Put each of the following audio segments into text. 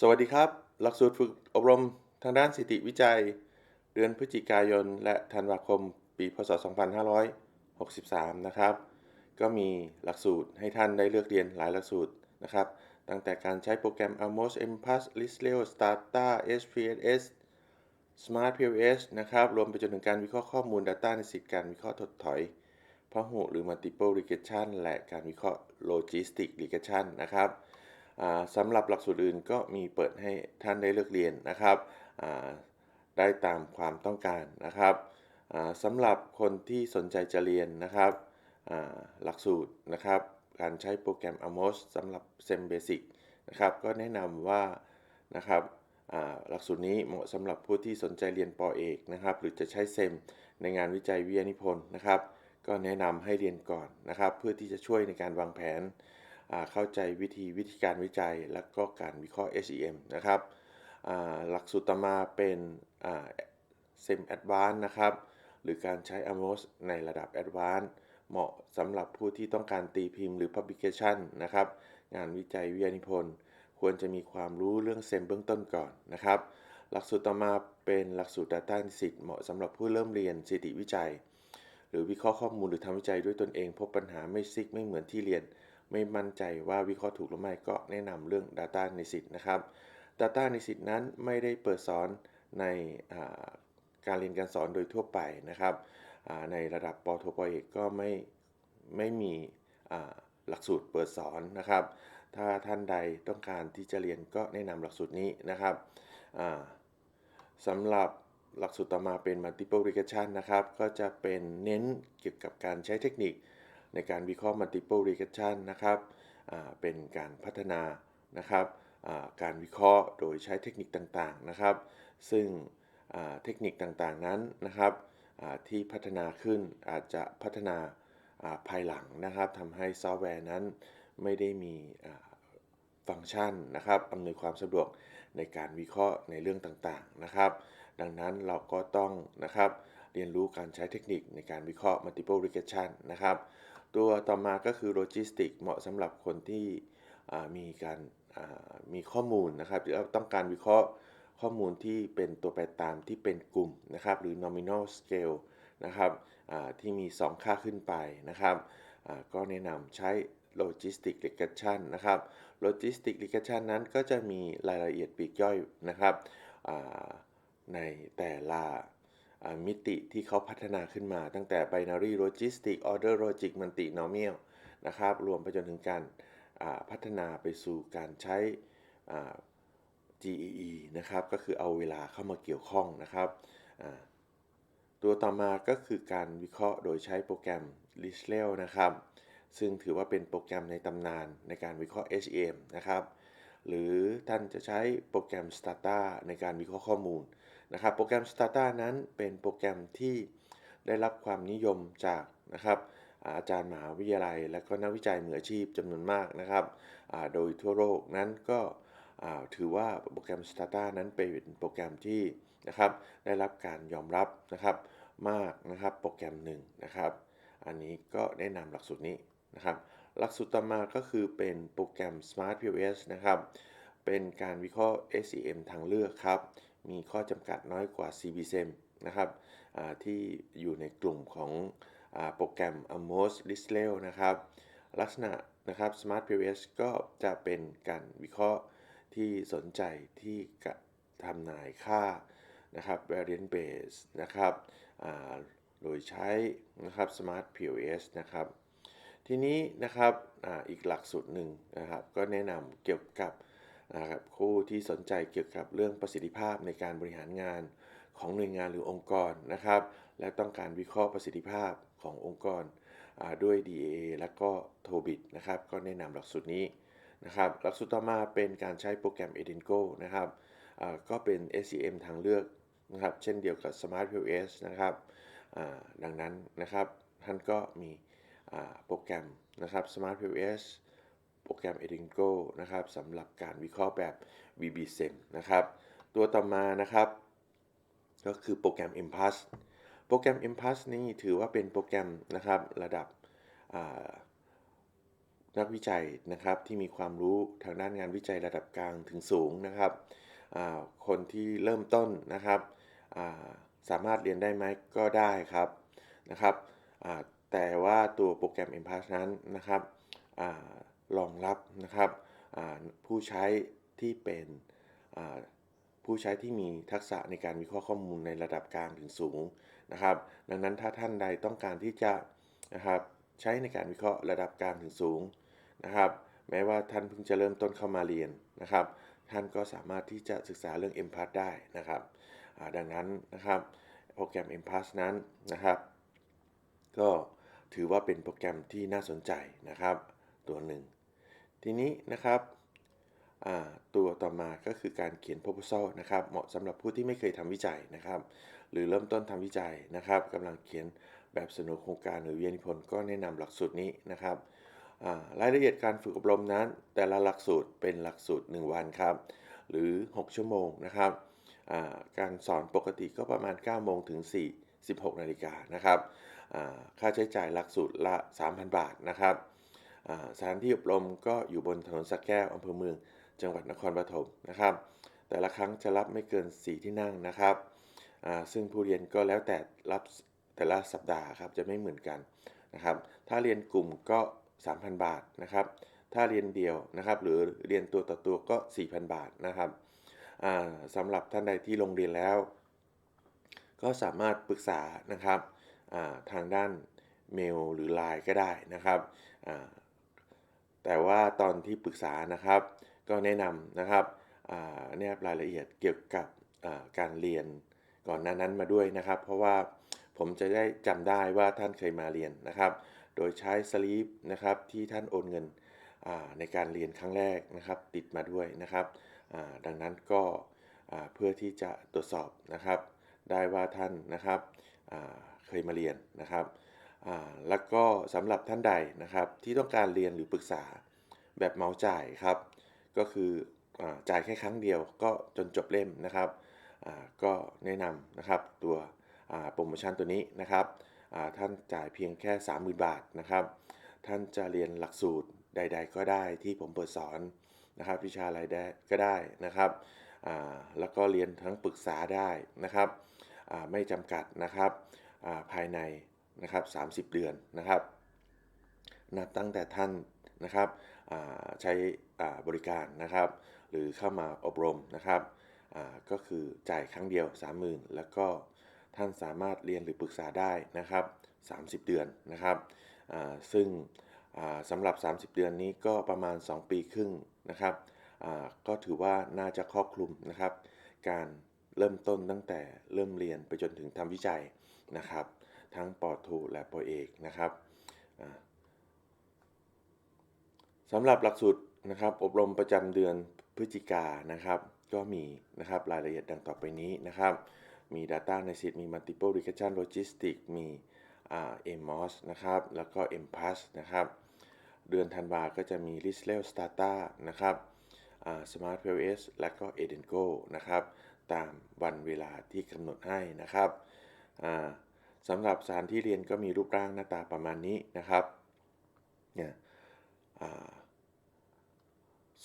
สวัสดีครับ หลักสูตรฝึกอบรมทางด้านสถิติวิจัย เดือนพฤศจิกายน และธันวาคม ปีพศ 2563 นะครับ ก็มีหลักสูตรให้ท่านได้เลือกเรียนหลายหลักสูตรนะครับ ตั้งแต่การใช้โปรแกรม AmosMpass Lisleo Stata SPSS Smart POS นะครับ รวมไปจนถึงการวิเคราะห์ข้อมูล Data ในสิทธิการวิเคราะห์ถดถอยพหุหรือ Multiple Regression และการวิเคราะห์ Logistic Regression นะครับ สำหรับหลักสูตรอื่นก็มีเปิดให้ท่านได้เลือกเรียนนะครับได้ตามความต้องการนะครับสำหรับคนที่สนใจจะเรียนนะครับหลักสูตรนะครับ การใช้โปรแกรม Amos สำหรับ SEM Basic นะครับก็แนะนำว่านะครับหลักสูตรนี้เหมาะสำหรับผู้ที่สนใจเรียนปอเอกนะครับหรือจะใช้เซมในงานวิจัยวิทยานิพนธ์นะครับ ก็แนะนำให้เรียนก่อนนะครับ เพื่อที่จะช่วยในการวางแผน เข้าใจวิธีวิธีการวิจัย และก็การวิเคราะห์ SEM นะครับหลักสูตรตมาเป็นเซมแอดวานนะครับ หรือการใช้ Amos ในระดับ Advanced เหมาะสำหรับผู้ที่ต้องการตีพิมพ์หรือ Publication นะครับ งานวิจัยวิทยานิพนธ์ ควรจะมีความรู้เรื่องเซมเบื้องต้นก่อนนะครับ หลักสูตรต่อมาเป็นหลักสูตร Data Analysis เหมาะสำหรับผู้เริ่มเรียนสถิติวิจัย หรือวิเคราะห์ข้อมูลหรือทำวิจัยด้วยตนเอง พบปัญหาไม่ซิกไม่เหมือนที่เรียน ไม่มั่นใจว่าวิเคราะห์ถูกหรือไม่ก็แนะนำเรื่อง Data Analysis นะครับ Data Analysis นั้นไม่ได้เปิดสอนในการเรียนการสอนโดยทั่วไปนะครับในระดับปโทปเอกก็ไม่ไม่มีหลักสูตรเปิดสอนนะครับ ถ้าท่านใดต้องการที่จะเรียนก็แนะนำหลักสูตรนี้นะครับอ่าสำหรับหลักสูตรต่อมาเป็น multiple regression นะครับ ก็จะเป็นเน้นเกี่ยวกับการใช้เทคนิค ในการวิเคราะห์ multiple regression นะครับเป็นการพัฒนานะครับการวิเคราะห์โดยใช้เทคนิคต่างๆนะครับ ซึ่งเทคนิคต่างๆนั้นนะครับที่พัฒนาขึ้นอาจจะพัฒนาภายหลังนะครับทำให้ซอฟต์แวร์นั้นไม่ได้มีฟังก์ชันนะครับอำนวยความสะดวกในการวิเคราะห์ในเรื่องต่างๆนะครับ ดังนั้นเราก็ต้องนะครับเรียนรู้การใช้เทคนิคในการวิเคราะห์ multiple regression นะครับ ตัวต่อมาก็คือ logistics เหมาะสำหรับคนที่มีการมีข้อมูลนะครับหรือต้องการวิเคราะห์ข้อมูลที่เป็นตัวแปรตามที่เป็นกลุ่มนะครับหรือ nominal scale นะครับที่มี 2 ค่าขึ้นไปนะครับก็แนะนำใช้ logistic regression นะครับ logistic regression นั้นก็จะมีรายละเอียดปลีกย่อยนะครับในแต่ละ มิติที่เขาพัฒนาขึ้นมา ตั้งแต่ binary logistic order logic multinomial นะครับรวมไปจนถึงการพัฒนาไปสู่การใช้ GEE นะครับก็คือเอาเวลาเข้ามาเกี่ยวข้องนะครับตัวต่อมาก็คือการวิเคราะห์โดยใช้โปรแกรม l i s l e l นะครับ ซึ่งถือว่าเป็นโปรแกรมในตำนานในการวิเคราะห์ HEM นะครับ หรือท่านจะใช้โปรแกรม Stata ในการวิเคราะห์ข้อมูลนะครับ โปรแกรม Stata นั้นเป็นโปรแกรมที่ได้รับความนิยมจากนะครับอาจารย์มหาวิทยาลัย และก็นักวิจัยมืออาชีพจำนวนมากนะครับโดยทั่วโลกนั้นก็ถือว่าโปรแกรม Stata นั้นเป็นโปรแกรมที่นะครับได้รับการยอมรับนะครับมากนะครับโปรแกรมหนึ่งนะครับ อันนี้ก็แนะนำหลักสูตรนี้ นะครับหลักสูตรต่อมาก็คือเป็นโปรแกรม Smart POS นะครับ เป็นการวิเคราะห์ SEM ทางเลือกครับ มีข้อจำกัดน้อยกว่า CBSEM นะครับที่อยู่ในกลุ่มของอโปรแกรม Amos l i s l e l นะครับ ลักษณะนะครับ Smart POS ก็จะเป็นการวิเคราะห์ที่สนใจที่กระทำนายค่านะครับ variant base นะครับโดยใช้นะครับ Smart POS นะครับ ทีนี้นะครับอาอีกหลักสูตรหนึ่งนะครับ ก็แนะนำเกี่ยวกับนะครับผู้ที่สนใจเกี่ยวกับเรื่องประสิทธิภาพในการบริหารงานของหน่วยงานหรือองค์กรนะครับ และต้องการวิเคราะห์ประสิทธิภาพขององค์กรอ่าด้วย DAA และก็ TOBIT นะครับ ก็แนะนำหลักสูตรนี้นะครับ หลักสูตรต่อมาเป็นการใช้โปรแกรม Edengo นะครับอ่าก็เป็น SCM ทางเลือกนะครับ เช่นเดียวกับ Smart POS นะครับอ่าดังนั้นนะครับ ท่านก็มี โปรแกรมนะครับ Smart POS โปรแกรม Edingo นะครับสำหรับการวิเคราะห์แบบ VBSEM นะครับ ตัวต่อมานะครับ ก็คือโปรแกรม Impass โปรแกรม Impass นี่ถือว่าเป็นโปรแกรมนะครับระดับนักวิจัยนะครับที่มีความรู้ทางด้านงานวิจัยระดับกลางถึงสูงนะครับคนที่เริ่มต้นนะครับาสามารถเรียนได้ไหมก็ได้ครับนะครับ แต่ว่าตัวโปรแกรม m p a s นั้นนะครับรองรับนะครับผู้ใช้ที่เป็นผู้ใช้ที่มีทักษะในการวิเคราะห์ข้อมูลในระดับกลางถึงสูงนะครับ ดังนั้นถ้าท่านใดต้องการที่จะนะครับใช้ในการวิเคราะห์ระดับกลางถึงสูงนะครับ แม้ว่าท่านเพิ่งจะเริ่มต้นเข้ามาเรียนนะครับ ท่านก็สามารถที่จะศึกษาเรื่อง m p a s ได้นะครับดังนั้นนะครับโปรแกรม m p a s นั้นนะครับ ก็ ถือว่าเป็นโปรแกรมที่น่าสนใจนะครับ ตัวหนึ่ง ทีนี้นะครับตัวต่อมาก็คือการเขียน proposal นะครับ เหมาะสำหรับผู้ที่ไม่เคยทำวิจัยนะครับ หรือเริ่มต้นทำวิจัยนะครับกำลังเขียนแบบเสนอโครงการหรือวิทยานิพนธ์ก็แนะนำหลักสูตรนี้นะครับรายละเอียดการฝึกอบรมนั้น แต่ละหลักสูตรเป็นหลักสูตร 1 วันครับ หรือ 6 ชั่วโมงนะครับการสอนปกติก็ประมาณ 9 โมงถึง 4 16 นาฬิกานะครับ ค่าใช้จ่ายหลักสูตรละ 3,000 บาทนะครับสถานที่อบรมก็อยู่บนถนนสักแก้วอำเภอเมือง จังหวัดนครปฐมนะครับ แต่ละครั้งจะรับไม่เกิน 4 ที่นั่งนะครับซึ่งผู้เรียนก็แล้วแต่รับแต่ละสัปดาห์ครับจะไม่เหมือนกันนะครับ ถ้าเรียนกลุ่มก็ 3,000 บาทนะครับ ถ้าเรียนเดียวนะครับ หรือเรียนตัวต่อตัวก็ 4,000 บาทนะครับสำหรับท่านใดที่ลงเรียนแล้ว ก็สามารถปรึกษานะครับ ทางด้านเมลหรือ Line ก็ได้นะครับ แต่ว่าตอนที่ปรึกษานะครับ ก็แนะนำนะครับแนบรายละเอียดเกี่ยวกับการเรียนก่อนหน้านั้นมาด้วยนะครับ เพราะว่าผมจะได้จำได้ว่าท่านเคยมาเรียนนะครับ โดยใช้สลิปนะครับที่ท่านโอนเงินในการเรียนครั้งแรกนะครับ ติดมาด้วยนะครับดังนั้นก็เพื่อที่จะตรวจสอบนะครับ ได้ว่าท่านนะครับ ยมาเรียนนะครับแล้วก็สำหรับท่านใดนะครับที่ต้องการเรียนหรือปรึกษาแบบเมาจ่ายครับ ก็คืออจ่ายแค่ครั้งเดียวก็จนจบเล่มนะครับก็แนะนำนะครับตัวโปรโมชั่นตัวนี้นะครับท่านจ่ายเพียงแค่ 30,000 บาทนะครับ ท่านจะเรียนหลักสูตรใด ๆ ก็ได้ที่ผมเปิดสอนนะครับ วิชาอะไรได้ก็ได้นะครับแล้วก็เรียนทั้งปรึกษาได้นะครับไม่จำกัดนะครับ ภายในนะครับ30 เดือนนะครับ นับตั้งแต่ท่านนะครับใช้บริการนะครับ หรือเข้ามาอบรมนะครับก็คือจ่ายครั้งเดียว 30,000 แล้วก็ท่านสามารถเรียนหรือปรึกษาได้นะครับ 30 เดือนนะครับซึ่งสำหรับ 30 เดือนนี้ก็ประมาณ 2 ปีครึ่งนะครับก็ถือว่าน่าจะครอบคลุมนะครับ การ เริ่มต้นตั้งแต่เริ่มเรียนไปจนถึงทำวิจัยนะครับ ทั้งปอโทและปอเอกนะครับสำหรับหลักสูตรนะครับ อบรมประจำเดือนพฤศจิกานะครับ ก็มีนะครับรายละเอียดดังต่อไปนี้นะครับ มี Data Analysis มี Multiple Regression Logistics มีอ่า MOS นะครับ แล้วก็ MPAS นะครับ เดือนธันวาก็จะมี r i s l e l Stata นะครับอ่า Smart PLS และก็ Edengo นะครับ ตามวันเวลาที่กำหนดให้นะครับสำหรับสถานที่เรียนก็มีรูปร่างหน้าตาประมาณนี้นะครับเนี่ย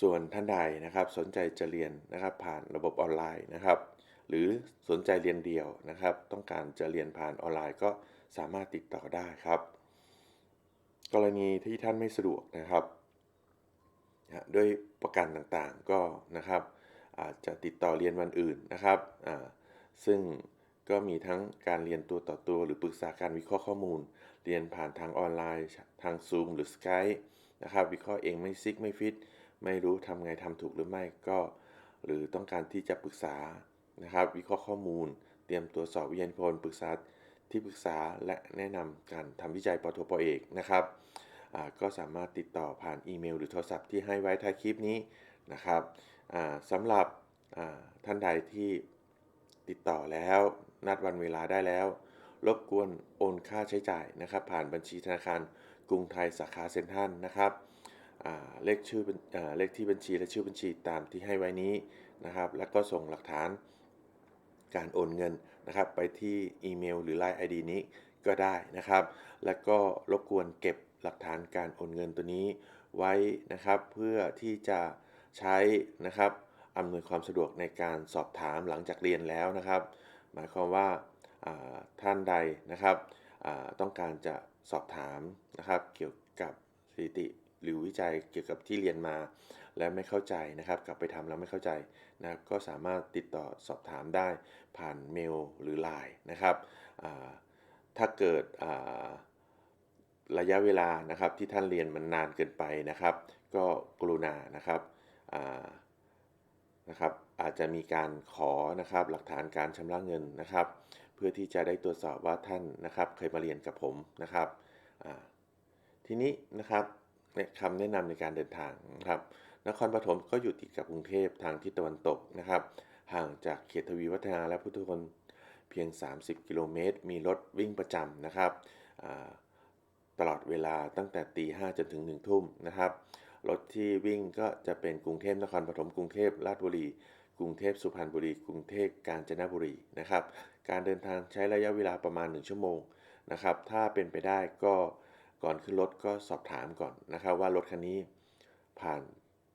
ส่วนท่านใดนะครับสนใจจะเรียนนะครับผ่านระบบออนไลน์นะครับ หรือสนใจเรียนเดียวนะครับ ต้องการจะเรียนผ่านออนไลน์ก็สามารถติดต่อได้ครับ กรณีที่ท่านไม่สะดวกนะครับ ด้วยประกันต่างๆก็นะครับ อาจจะติดต่อเรียนวันอื่นนะครับซึ่งก็มีทั้งการเรียนตัวต่อตัว หรือปรึกษาการวิเคราะห์ข้อมูล เรียนผ่านทางออนไลน์ ทาง Zoom หรือ Skype นะครับ วิเคราะห์เองไม่ซิกไม่ฟิต ไม่รู้ทำไงทำถูกหรือไม่ก็ หรือต้องการที่จะปรึกษานะครับ วิเคราะห์ข้อมูล เตรียมตัวสอบวิทยานิพนธ์ปรึกษาที่ปรึกษาและแนะนำการทำวิจัยปทปเอกนะครับก็สามารถติดต่อผ่านอีเมล หรือโทรศัพท์ที่ให้ไว้ท้ายคลิปนี้นะครับ สำหรับท่านใดที่ติดต่อแล้ว นัดวันเวลาได้แล้ว รบกวนโอนค่าใช้จ่ายนะครับ ผ่านบัญชีธนาคารกรุงไทยสาขาเซ็นทรัลนะครับเลขชื่อเลขที่บัญชีและชื่อบัญชีตามที่ให้ไว้นี้นะครับ แล้วก็ส่งหลักฐานการโอนเงินนะครับ ไปที่อีเมลหรือ Line ID นี้ก็ได้นะครับ แล้วก็รบกวนเก็บหลักฐานการโอนเงินตัวนี้ไว้นะครับ เพื่อที่จะ ใช้นะครับอำนวยความสะดวกในการสอบถามหลังจากเรียนแล้วนะครับ หมายความว่าาท่านใดนะครับต้องการจะสอบถามนะครับเกี่ยวกับสถิติหรือวิจัยเกี่ยวกับที่เรียนมา และไม่เข้าใจนะครับ กลับไปทำแล้วไม่เข้าใจนะครับก็สามารถติดต่อสอบถามได้ผ่านเมลหรือ Line นะครับถ้าเกิดระยะเวลานะครับที่ท่านเรียนมันนานเกินไปนะครับ ก็กรุณานะครับ นะครับอาจจะมีการขอนะครับหลักฐานการชำระเงินนะครับ เพื่อที่จะได้ตรวจสอบว่าท่านนะครับ เคยมาเรียนกับผมนะครับทีนี้นะครับคำแนะนำในการเดินทางนะครับนครปฐมก็อยู่ติดกับกรุงเทพทางทิศตะวันตกนะครับ ห่างจากเขตทวีวัฒนาและพุทธมณเพียง 30 กิโลเมตร มีรถวิ่งประจำนะครับตลอดเวลาตั้งแต่ตีห้จนถึง1ทุ่มนะครับ รถที่วิ่งก็จะเป็นกรุงเทพนครปฐมกรุงเทพราชบุรี กรุงเทพสุพรรณบุรี กรุงเทพกาญจนบุรีนะครับ การเดินทางใช้ระยะเวลาประมาณ 1 ชั่วโมงนะครับ ถ้าเป็นไปได้ก็ก่อนขึ้นรถก็สอบถามก่อนนะครับ ว่ารถคันนี้ผ่าน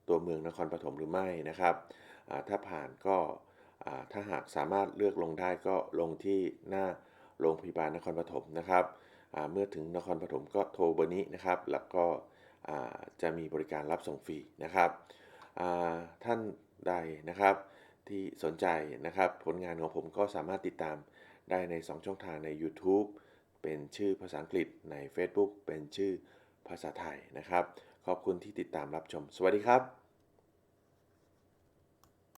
ตัวเมืองนครปฐมหรือไม่นะครับถ้าผ่านก็ถ้าหากสามารถเลือกลงได้ก็ลงที่หน้าโรงพยาบาลนครปฐมนะครับเมื่อถึงนครปฐมก็โทรเบอร์นี้นะครับ แล้วก็ จะมีบริการรับส่งฟรีนะครับท่านใดนะครับที่สนใจนะครับ ผลงานของผมก็สามารถติดตามได้ใน 2 ช่องทางใน YouTube เป็นชื่อภาษาอังกฤษใน Facebook เป็นชื่อภาษาไทยนะครับ ขอบคุณที่ติดตามรับชม สวัสดีครับ